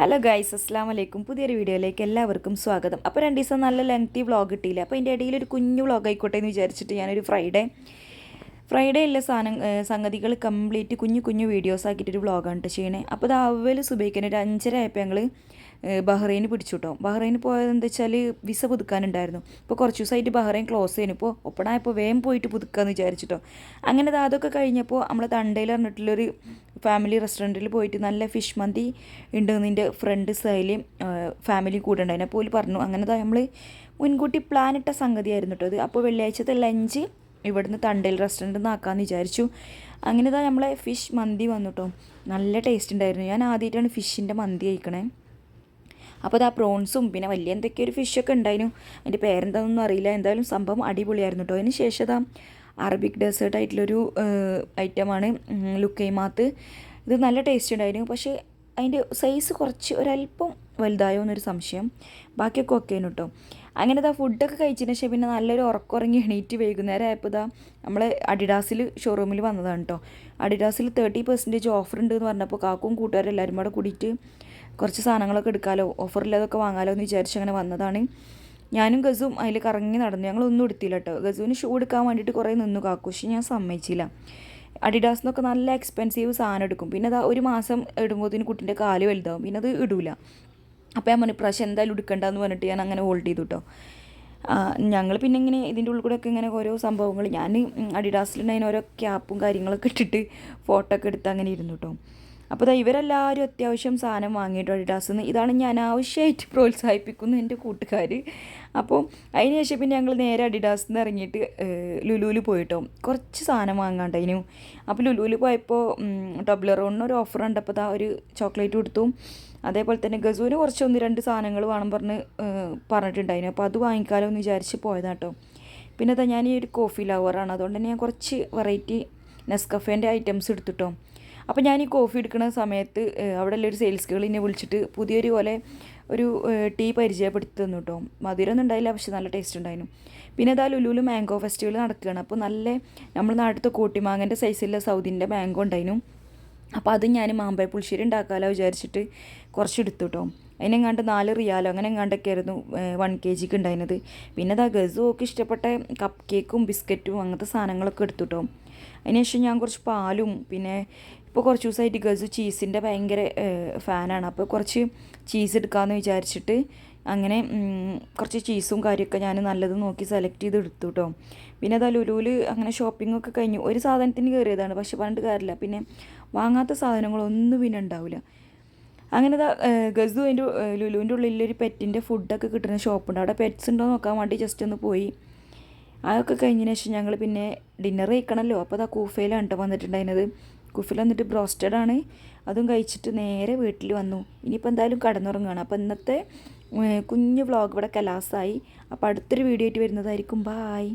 Hello guys അസ്സാം വലൈക്കും പുതിയൊരു വീഡിയോയിലേക്ക് എല്ലാവർക്കും സ്വാഗതം. അപ്പോൾ രണ്ട് ദിവസം നല്ല ലെങ്തി വ്ളോഗ് കിട്ടിയില്ല? അപ്പോൾ അതിന്റെ ഇടയിൽ ഒരു കുഞ്ഞു വ്ളോഗ് ആയിക്കോട്ടെ എന്ന് വിചാരിച്ചിട്ട് ഞാനൊരു ഫ്രൈഡേ ഫ്രൈഡേ ഉള്ള സാധനം സംഗതികൾ കംപ്ലീറ്റ് കുഞ്ഞു കുഞ്ഞു വീഡിയോസ് ആക്കിയിട്ടൊരു വ്ളോഗാണ് കേട്ടോ ചെയ്യണേ. അപ്പോൾ അത് അവൽ സുബൈക്കാൻ ഒരു അഞ്ചര ആയപ്പോൾ ഞങ്ങൾ ബഹ്റൈന് പിടിച്ചു കേട്ടോ ബഹ്റൈന് പോയത് എന്താ വെച്ചാൽ വിസ പുതുക്കാനുണ്ടായിരുന്നു. ഇപ്പോൾ കുറച്ച് ദിവസമായിട്ട് ബഹ്റൈൻ ക്ലോസ് ചെയ്യുന്നു ഇപ്പോൾ ഒപ്പണായപ്പോൾ വേഗം പോയിട്ട് പുതുക്കാമെന്ന് വിചാരിച്ചിട്ടോ. അങ്ങനെ അത് അതൊക്കെ കഴിഞ്ഞപ്പോൾ നമ്മളെ തണ്ടയിൽ പറഞ്ഞിട്ടുള്ളൊരു ഫാമിലി റെസ്റ്റോറന്റിൽ പോയിട്ട് നല്ല ഫിഷ് മന്തി ഉണ്ട് നിന്റെ ഫ്രണ്ട് സൈലി ഫാമിലി കൂടെ ഉണ്ടായിരുന്നു അപ്പോൾ പറഞ്ഞു. അങ്ങനെ നമ്മൾ മുൻകൂട്ടി പ്ലാൻ ഇട്ട സംഗതിയായിരുന്നു കേട്ടോ അത് അപ്പോൾ വെള്ളിയാഴ്ചത്തെ ലഞ്ച് ഇവിടുന്ന് തണ്ടയിൽ റെസ്റ്റോറന്റിൽ നിന്ന് ആക്കാമെന്ന് വിചാരിച്ചു. അങ്ങനെ ഇതാ നമ്മളെ ഫിഷ് മന്തി വന്നു കേട്ടോ നല്ല ടേസ്റ്റ് ഉണ്ടായിരുന്നു ഞാൻ ആദ്യമായിട്ടാണ് ഫിഷിന്റെ മന്തി കഴിക്കണേ. അപ്പോൾ അത് ആ പ്രോൺസും പിന്നെ വലിയ എന്തൊക്കെയൊരു ഫിഷൊക്കെ ഉണ്ടായിരുന്നു അതിന്റെ പേരെന്താണെന്നൊന്നും അറിയില്ല. എന്തായാലും സംഭവം അടിപൊളിയായിരുന്നു കേട്ടോ അതിന് ശേഷം അറബിക് ഡെസേർട്ട് ആയിട്ടുള്ളൊരു ഐറ്റമാണ് ലുക്കൈമാത്ത്. ഇത് നല്ല ടേസ്റ്റ് ഉണ്ടായിരുന്നു. പക്ഷേ അതിന്റെ സൈസ് കുറച്ച് ഒരല്പം വലുതായോ എന്നൊരു സംശയം. ബാക്കിയൊക്കെ ഓക്കേനു കേട്ടോ അങ്ങനെ ഇതാ ഫുഡൊക്കെ കഴിച്ചതിന് ശേഷം പിന്നെ നല്ലൊരു ഉറക്കുറങ്ങി എണീറ്റ് വൈകുന്നേരം ആയപ്പോൾ ഇതാ നമ്മൾ അഡിഡാസിൽ ഷോറൂമിൽ വന്നതാണ് കേട്ടോ അഡിഡാസിൽ തേർട്ടി പെർസെന്റേജ് ഓഫർ ഉണ്ട് എന്ന് പറഞ്ഞപ്പോൾ കാക്കും കൂട്ടുകാരെല്ലാവരും കൂടെ കൂടിയിട്ട് കുറച്ച് സാധനങ്ങളൊക്കെ എടുക്കാമല്ലോ ഓഫറില്ലാതൊക്കെ വാങ്ങാമല്ലോ എന്ന് വിചാരിച്ച് അങ്ങനെ വന്നതാണ്. ഞാനും ഗസും അതിൽ കറങ്ങി നടന്നു. ഞങ്ങളൊന്നും എടുത്തില്ല കേട്ടോ ഗസുവിന് ഷൂ എടുക്കാൻ വേണ്ടിയിട്ട് കുറേ നിന്നു കാക്കു. പക്ഷേ ഞാൻ സമ്മതിച്ചില്ല. അഡിഡാസ് എന്നൊക്കെ നല്ല എക്സ്പെൻസീവ് സാധനം എടുക്കും. പിന്നെ അത് ഒരു മാസം ഇടുമ്പോഴത്തേന് കുട്ടിന്റെ കാൽ വലുതാവും. പിന്നെ അത് ഇടൂല. അപ്പോൾ ഞാൻ പറഞ്ഞു പ്രാവശ്യം എന്തായാലും എടുക്കണ്ടെന്ന് പറഞ്ഞിട്ട് ഞാൻ അങ്ങനെ ഹോൾഡ് ചെയ്തു കേട്ടോ ഞങ്ങൾ പിന്നെ ഇങ്ങനെ ഇതിന്റെ ഉള്ളിൽ കൂടെ ഒക്കെ ഇങ്ങനെ ഓരോ സംഭവങ്ങൾ ഞാൻ അഡിഡാസിലുണ്ടായിരുന്ന ഓരോ ക്യാപ്പും കാര്യങ്ങളൊക്കെ ഇട്ടിട്ട് ഫോട്ടോ ഒക്കെ എടുത്ത് അങ്ങനെ ഇരുന്നു കേട്ടോ അപ്പോൾ ഇതാ ഇവരെല്ലാവരും അത്യാവശ്യം സാധനം വാങ്ങിയിട്ടുണ്ട് നിന്ന് ഇതാണ് ഞാൻ ആവശ്യമായിട്ട് പ്രോത്സാഹിപ്പിക്കുന്നത് എന്റെ കൂട്ടുകാർ അപ്പോൾ അതിന് ശേഷം പിന്നെ ഞങ്ങൾ നേരെ അഡിഡാസ് നിന്ന് ഇറങ്ങിയിട്ട് ലുലുവിൽ പോയിട്ടോ. കുറച്ച് സാധനം വാങ്ങാണ്ട് അതിനും അപ്പോൾ ലുലുവിൽ പോയപ്പോൾ ടബ്ലറോണിന് ഒരു ഓഫർ ഉണ്ടപ്പോൾ ഇതാ ഒരു ചോക്ലേറ്റ് കൊടുത്തു. അതേപോലെ തന്നെ ഗസൂന് കുറച്ച് ഒന്ന് രണ്ട് സാധനങ്ങൾ വേണം പറഞ്ഞ് പറഞ്ഞിട്ടുണ്ടായിരുന്നു അപ്പോൾ അത് വാങ്ങിക്കാലോ എന്ന് വിചാരിച്ച് പോയതാട്ടോ പിന്നെ ഞാൻ ഈ ഒരു കോഫി ലവറാണ് അതുകൊണ്ട് തന്നെ ഞാൻ കുറച്ച് വെറൈറ്റി നെസ്കഫേന്റെ ഐറ്റംസ് എടുത്തിട്ടോ അപ്പോൾ ഞാൻ ഈ കോഫി എടുക്കുന്ന സമയത്ത് അവിടെ ഒരു സെയിൽസ് ഗേൾ എന്നെ വിളിച്ചിട്ട് പുതിയൊരു പോലെ ഒരു ടീ പരിചയപ്പെടുത്തി തന്നു കേട്ടോ മധുരമൊന്നും ഉണ്ടായില്ല പക്ഷെ നല്ല ടേസ്റ്റ് ഉണ്ടായിരുന്നു. പിന്നെ അതാ ലുലുലു മാംഗോ ഫെസ്റ്റിവൽ നടക്കുകയാണ്. അപ്പോൾ നല്ല നമ്മൾ നാട്ടിലത്തെ കൂട്ടിമാങ്ങന്റെ സൈസിലുള്ള സൗദിന്റെ മാംഗോ ഉണ്ടായിരുന്നു. അപ്പോൾ അത് ഞാൻ മാമ്പഴ പുളിശ്ശേരി ഉണ്ടാക്കാമല്ലോ വിചാരിച്ചിട്ട് കുറച്ച് എടുത്തു കേട്ടോ അതിനെങ്ങാണ്ട് നാല് റിയാലോ അങ്ങനെ എങ്ങാണ്ടൊക്കെ ആയിരുന്നു വൺ കെ ജിക്ക് ഉണ്ടായിരുന്നത്. പിന്നെ അതാ ഒക്കെ ഇഷ്ടപ്പെട്ട കപ്പ് കേക്കും ബിസ്ക്കറ്റും അങ്ങനത്തെ സാധനങ്ങളൊക്കെ എടുത്തു കേട്ടോ അതിനുശേഷം ഞാൻ കുറച്ച് പാലും പിന്നെ ഇപ്പോൾ കുറച്ച് ദിവസമായിട്ട് ഗസു ചീസിന്റെ ഭയങ്കര ഫാനാണ് അപ്പോൾ കുറച്ച് ചീസ് എടുക്കാമെന്ന് വിചാരിച്ചിട്ട് അങ്ങനെ കുറച്ച് ചീസും കാര്യമൊക്കെ ഞാൻ നല്ലത് നോക്കി സെലക്ട് ചെയ്ത് എടുത്തു കേട്ടോ പിന്നെ അതാ ലുലുവിൽ അങ്ങനെ ഷോപ്പിംഗ് ഒക്കെ കഴിഞ്ഞു. ഒരു സാധനത്തിന് കയറിയതാണ് പക്ഷെ പറഞ്ഞിട്ട് കാര്യമില്ല പിന്നെ വാങ്ങാത്ത സാധനങ്ങളൊന്നും പിന്നെ ഉണ്ടാവില്ല അങ്ങനെ ഗസു അതിന്റെ ലുലുവിന്റെ ഉള്ളിലൊരു പെറ്റിന്റെ ഫുഡൊക്കെ കിട്ടുന്ന ഷോപ്പുണ്ട് അവിടെ പെറ്റ്സ് ഉണ്ടോ നോക്കാൻ വേണ്ടി ജസ്റ്റ് ഒന്ന് പോയി. അതൊക്കെ കഴിഞ്ഞതിന് ശേഷം ഞങ്ങൾ പിന്നെ ഡിന്നർ കഴിക്കണമല്ലോ അപ്പോൾ അതാ കൂഫയിലാണ് കേട്ടോ വന്നിട്ടുണ്ടായിരുന്നത്. കുഫിൽ വന്നിട്ട് ബ്രോസ്റ്റഡ് ആണ്. അതും കഴിച്ചിട്ട് നേരെ വീട്ടിൽ വന്നു. ഇനിയിപ്പോൾ എന്തായാലും കടന്നുറങ്ങുകയാണ്. അപ്പോൾ ഇന്നത്തെ കുഞ്ഞു വ്ളോഗ് ഇവിടെ കലാസായി. അപ്പോൾ അടുത്തൊരു വീഡിയോ ആയിട്ട് വരുന്നതായിരിക്കും. ബായ്